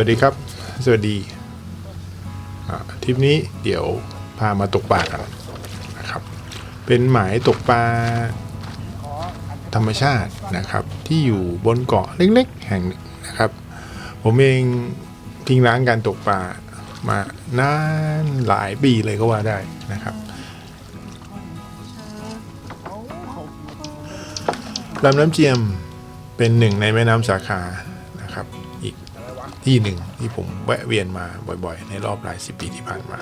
สวัสดีครับ สวัสดีอ่าทริปนี้เดี๋ยวพามาตกปลากันนะครับ เป็นหมายตกปลาธรรมชาตินะครับ ที่อยู่บนเกาะเล็กๆ แห่งนะครับ ผมเองทิ้งร้างการตกปลามานานหลายปีเลยก็ว่าได้นะครับลำน้ำเจียมเป็นหนึ่งในแม่น้ำสาขา ที่หนึ่งที่ผมแวะเวียนมาบ่อยๆ ในรอบหลายสิบปีที่ผ่านมา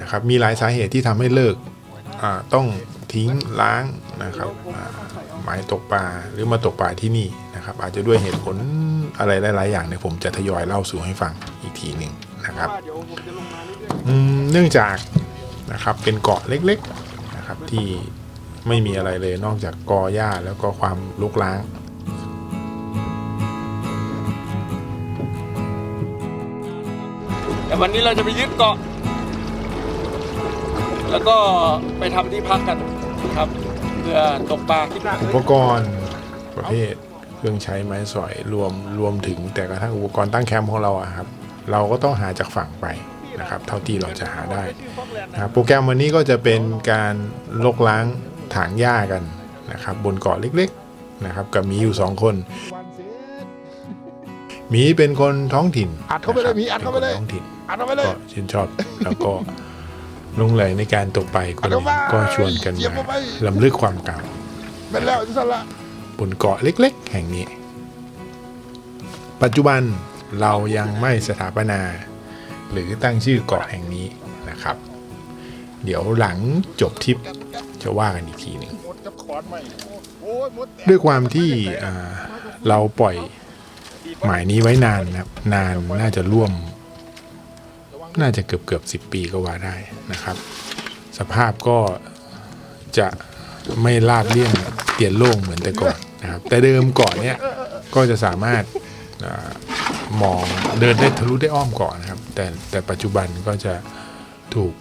นะครับมีหลายสาเหตุที่ทำให้เลิกต้องทิ้งล้างนะครับหมายตกปลาหรือมาตกปลาที่นี่นะครับ อาจจะด้วยเหตุผลอะไรหลาย ๆ อย่างเนี่ยผมจะทยอยเล่าสู่ให้ฟังอีกทีหนึ่งนะครับเนื่องจากนะครับเป็นเกาะเล็ก ๆ นะครับที่ไม่มีอะไรเลยนอกจากกอหญ้าแล้วก็ความลุกล้าง แต่วันนี้เราจะไปยึดเกาะ แล้วก็ไปทำที่พักกันครับ เพื่อตกปลาอุปกรณ์ประเภทเครื่องใช้ไม้สอยรวมรวมถึงแต่กระทั่งอุปกรณ์ตั้งแคมป์ของเราอะครับ เราก็ต้องหาจากฝั่งไปนะครับ เท่าที่เราจะหาได้นะครับโปรแกรมวันนี้ก็จะเป็นการลกล้างถางหญ้ากันนะครับ บนเกาะเล็กๆนะครับกับมีอยู่สองคน มีเป็นคนท้องถิ่นอัดเข้าไปเลยนะครับหมีอัดเข้าไปเลย นคนท้องถิ่น อัดเอาไปเลย ก็ชื่นชอบ แล้วก็ลงไหลในการตกไปก็เลยก็ชวนกันมาลำลึกความเก่าเป็นแล้วที่สละบนเกาะเล็ก ๆ แห่งนี้ ปัจจุบันเรายังไม่สถาปนา หรือตั้งชื่อเกาะแห่งนี้นะครับ เดี๋ยวหลังจบทริปจะว่ากันอีกทีหนึ่ง หมดกับขอนใหม่โอ้ยหมดแตกด้วยความที่อ่าเราปล่อย หมายนี้ไว้นานนะครับนานน่าจะร่วม น่าจะเกือบเกือบสิบปีก็ว่าได้นะครับ สภาพก็จะไม่ลาดเลี่ยนเตียนโล่งเหมือนแต่ก่อนนะครับ แต่เดิมเกาะเนี้ยก็จะสามารถอมองเดินได้ทะลุได้อ้อมกาะนนะครับ แต่แต่ปัจจุบันก็จะถูก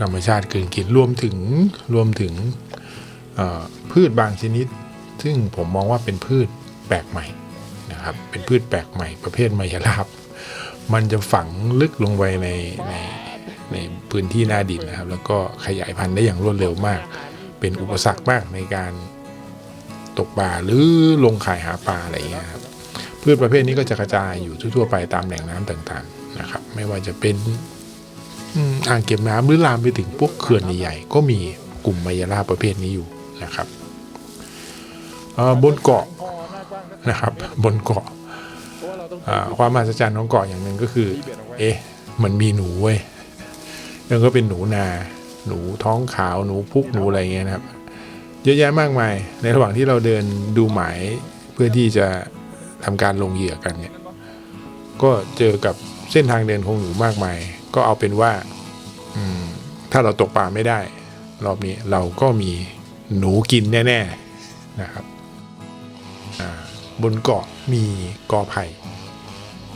ธรรมชาติกลืนกินรวมถึงรวมถึงพืชบางชนิด ซึ่งผมมองว่าเป็นพืชแปลกใหม่ นะครับ เป็นพืชแปลกใหม่ประเภทไมยราบ มันจะฝังลึกลงไปในในในพื้นที่หน้าดินนะครับ แล้วก็ขยายพันธุ์ได้อย่างรวดเร็วมาก เป็นอุปสรรคมากในการตกปลาหรือลงขายหาปลาอะไรอย่างเงี้ยครับพืชประเภทนี้ก็จะกระจายอยู่ทั่วๆไปตามแหล่งน้ำต่างๆนะครับ ไม่ว่าจะเป็นอ่างเก็บน้ำหรือลามไปถึงพวกเขื่อนใหญ่ๆก็มีกลุ่มไมยราบประเภทนี้อยู่นะครับบนเกาะ นะครับบนเกาะความมหัศจรรย์ของเกาะอย่างหนึ่งก็คือ เอ๊ะมันมีหนูเว้ยแล้วก็เป็นหนูนา หนูท้องขาวหนูพุกหนูอะไรเงี้ยนะครับ เยอะแยะมากมาย ในระหว่างที่เราเดินดูหมายเพื่อที่จะทำการลงเหยื่อกันเนี่ยก็เจอกับเส้นทางเดินของหนูมากมาย ก็เอาเป็นว่าถ้าเราตกปลาไม่ได้ รอบนี้เราก็มีหนูกินแน่ ๆ นะครับ บนเกาะมีกอไผ่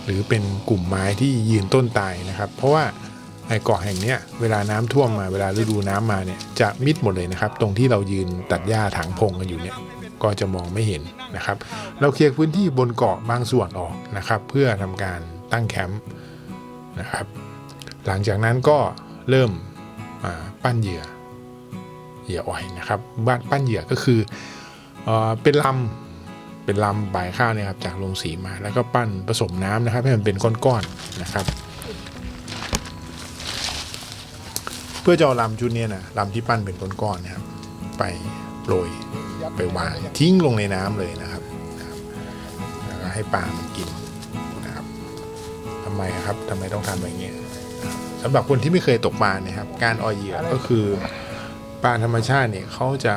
หรือเป็นกลุ่มไม้ที่ยืนต้นตายนะครับ เพราะว่าไอ้เกาะแห่งเนี้ยเวลาน้ำท่วมมาเวลาฤดูน้ำมาเนี่ยจะมิดหมดเลยนะครับ ตรงที่เรายืนตัดหญ้าถางพงกันอยู่เนี่ยก็จะมองไม่เห็นนะครับ เราเคลียร์พื้นที่บนเกาะบางส่วนออกนะครับ เพื่อทำการตั้งแคมป์นะครับ หลังจากนั้นก็เริ่มปั้นเหยื่อเหยื่ออ่อยนะครับบ้านปั้นเหยื่อก็คือเป็นลำ เป็นลำบ่ายข้าวเนี่ยครับจากโรงสีมาแล้วก็ปั้นผสมน้ำนะครับ ให้มันเป็นก้อนๆนะครับ เพื่อจะเอาลำชุดเนี้ยนะลำที่ปั้นเป็นก้อนๆนะครับ ไปโปรยไปวางทิ้งลงในน้ำเลยนะครับแล้วก็ให้ปลามันกินนะครับทำไมครับทำไมต้องทำแบบนี้นะครับสำหรับคนที่ไม่เคยตกปลาเนี่ยครับ การออยเหยื่อก็คือ ปลาธรรมชาติเนี่ยเขาจะ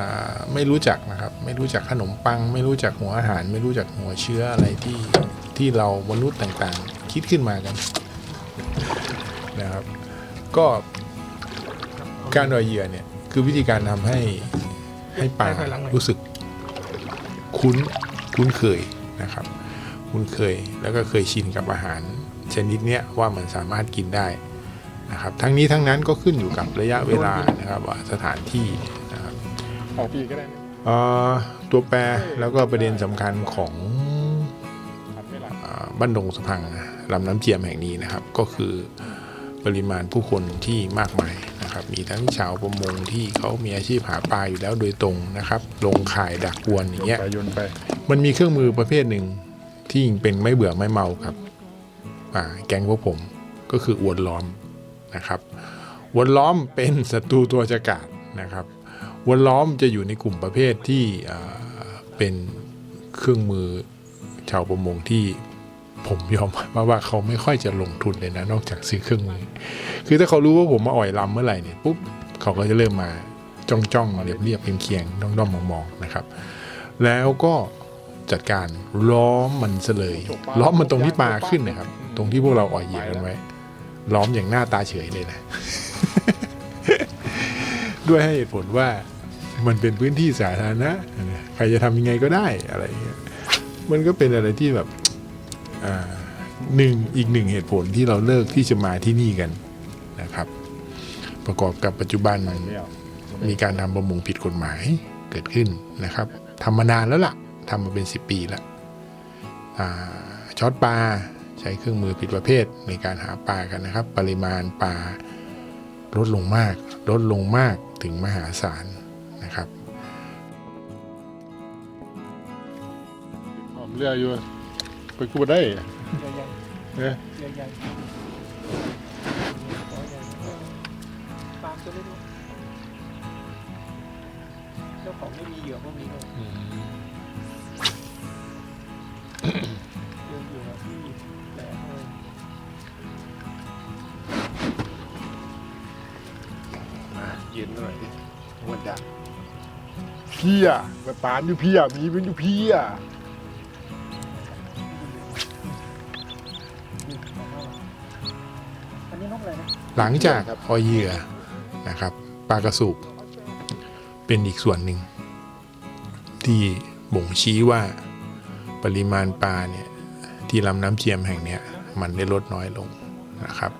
ไม่รู้จักนะครับ ไม่รู้จักขนมปัง ไม่รู้จักหัวอาหาร ไม่รู้จักหัวเชื้ออะไรที่ที่เรามนุษย์ต่างๆ คิดขึ้นมากันนะครับ ก็การดอยเหยื่อเนี่ยคือวิธีการทำให้ให้ปลารู้สึกคุ้นคุ้นเคยนะครับ คุ้นเคยแล้วก็เคยชินกับอาหารชนิดเนี้ยว่ามันสามารถกินได้ นะครับทั้งนี้ทั้งนั้นก็ขึ้นอยู่กับระยะเวลานะครับว่าสถานที่นะครับของพี่ก็ได้นะเอ่อตัวแปรแล้วก็ประเด็นสำคัญของอัดไม่หลับเอ่อบ้านดงสะพังลำน้ำเจียมแห่งนี้นะครับ ก็คือปริมาณผู้คนที่มากมายนะครับ มีทั้งชาวประมงที่เขามีอาชีพหาปลาอยู่แล้วโดยตรงนะครับ ลงข่ายดักอวนอย่างเงี้ยไปโยนไปมันมีเครื่องมือประเภทหนึ่งที่เป็นไม่เบื่อไม่เมาครับอ่าแก๊งพวกผมก็คืออวนล้อม นะครับวนล้อมเป็นศัตรูตัวฉกาจนะครับวนล้อมจะอยู่ในกลุ่มประเภทที่เป็นเครื่องมือชาวประมงที่ผมยอมรับว่าเขาไม่ค่อยจะลงทุนเลยนะนอกจากซื้อเครื่องมือ คือถ้าเขารู้ว่าผมมาอ่อยลำเมื่อไหร่เนี่ยปุ๊บเขาก็จะเริ่มมาจ้องจ้องๆเรียบเรียบๆเคียงๆด้อมด้อมๆมองๆนะครับ แล้วก็จัดการล้อมมันเลยล้อมมันตรงที่ปลาขึ้นนะครับ ตรงที่พวกเราอ่อยเหยียบกันไว้ ล้อมอย่างหน้าตาเฉยเลยนะ ด้วยให้เหตุผลว่ามันเป็นพื้นที่สาธารณะใครจะทำยังไงก็ได้อะไรเงี้ยมันก็เป็นอะไรที่แบบอ่าหนึ่งอีกหนึ่งเหตุผลที่เราเลิกที่จะมาที่นี่กันนะครับ ประกอบกับปัจจุบันมีการทำประมงผิดกฎหมายเกิดขึ้นนะครับทำมานานแล้วล่ะทำมาเป็น 10 ปีแล้วอ่าช็อตปลา ใช้เครื่องมือผิดประเภทในการหาปลากันนะครับ ปริมาณปลาลดลงมาก ลดลงมากถึงมหาศาลนะครับหอมเรืออยู่ไปกูบ่ได้ใหญ่เอ๊ะใหญ่ใหญ่ตามจะได้ด้วยเจ้าของไม่มีเหยื่อก็มีเลย เหยื่อเหยื่อที่แหลมเลยมายืนหน่อยดิวันดะพี่อะมาปานอยู่เพี่อะมีเป็นอยู่เพี่อะอันนี้นกอะไรนะหลังจากออเหยื่อนะครับปลากระสูบเป็นอีกส่วนหนึ่ง ที่บ่งชี้ว่าปริมาณปลาเนี่ย ที่ลำน้ำเจียมแห่งนี้มันได้ลดน้อยลงนะครับ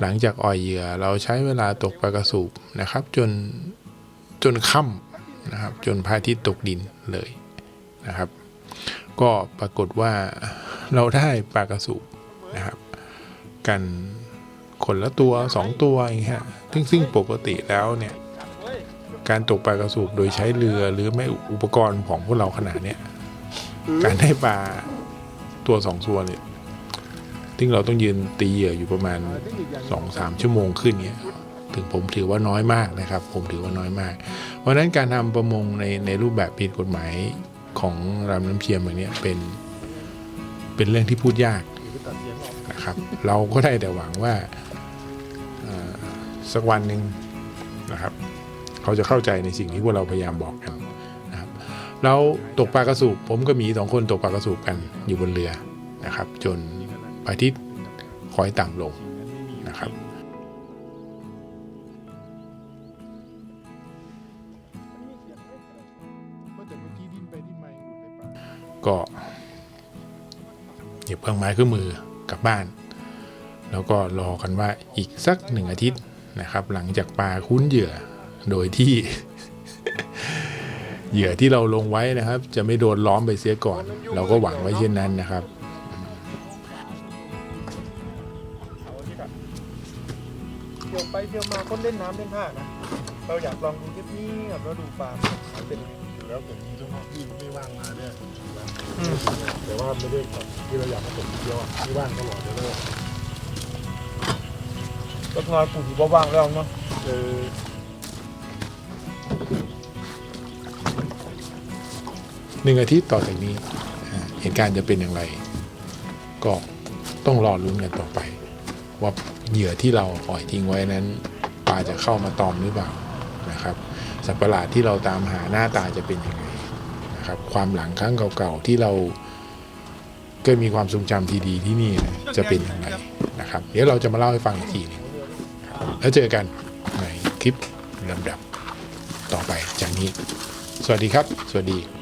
หลังจากอ่อยเหยื่อเราใช้เวลาตกปลากระสูบนะครับ จนจนค่ำนะครับ จนพระอาทิตย์ตกดินเลยนะครับ ก็ปรากฏว่าเราได้ปลากระสูบนะครับ กันคนละตัวสองตัวอย่างเงี้ยซึ่งซึ่งปกติแล้วเนี่ยเฮ้ยการตกปลากระสูบโดยใช้เรือหรือไม่อุปกรณ์ของพวกเราขนาดเนี้ยการได้ปลา ตัวสองตัวเนี่ยซึ่งเราต้องยืนตีเหยื่ออยู่ประมาณสองสามชั่วโมงขึ้นเนี่ยถึงผมถือว่าน้อยมากนะครับ ผมถือว่าน้อยมาก เพราะนั้นการทำประมงในในรูปแบบผิดกฎหมายของลำน้ำเชียมแบบเนี้เป็นเป็นเรื่องที่พูดยากนะครับ เราก็ได้แต่หวังว่าสักวันหนึ่งนะครับ เขาจะเข้าใจในสิ่งที่พวกเราพยายามบอกกัน นะครับเราตกปลากระสูบผมก็มีสองคนตกปลากระสูบกันอยู่บนเรือนะครับ จนพระอาทิตย์คอยต่ำลงนะครับก็หยิบเครื่องไม้เครื่องมือกลับบ้าน แล้วก็รอกันว่าอีกสักหนึ่งอาทิตย์นะครับ หลังจากปลาคุ้นเหยื่อโดยที่ เหยื่อที่เราลงไว้นะครับ จะไม่โดนล้อมไปเสียก่อน เราก็หวังไว้เช่นนั้นนะครับเที่ยวไปเที่ยวมาคนเล่นน้ำเล่นท่านะ เราอยากลองดูเงียบๆแล้วดูปลามันเป็นยังไงแล้วผมช่วงพี่ไม่ว่างมาเนี่ยแต่ว่าไม่ได้แบบที่เราอยากมาผมเดียวอะที่ว่างตลอดเลยก็งานปู่ที่ว่างๆแล้วเนาะเออ หนึ่งอาทิตย์ต่อจากนี้ เหตุการณ์จะเป็นอย่างไร ก็ต้องรอลุ้นกันต่อไป ว่าเหยื่อที่เราปล่อยทิ้งไว้นั้นปลาจะเข้ามาตอมหรือเปล่านะครับ สัตว์ประหลาดที่เราตามหาหน้าตาจะเป็นยังไงนะครับ ความหลังครั้งเก่าๆที่เราก็มีความทรงจำที่ดีที่นี่นะจะเป็นอย่างไรนะครับ เดี๋ยวเราจะมาเล่าให้ฟังอีกทีนึงแล้วเจอกันในคลิปลำดับต่อไปจากนี้ สวัสดีครับ สวัสดี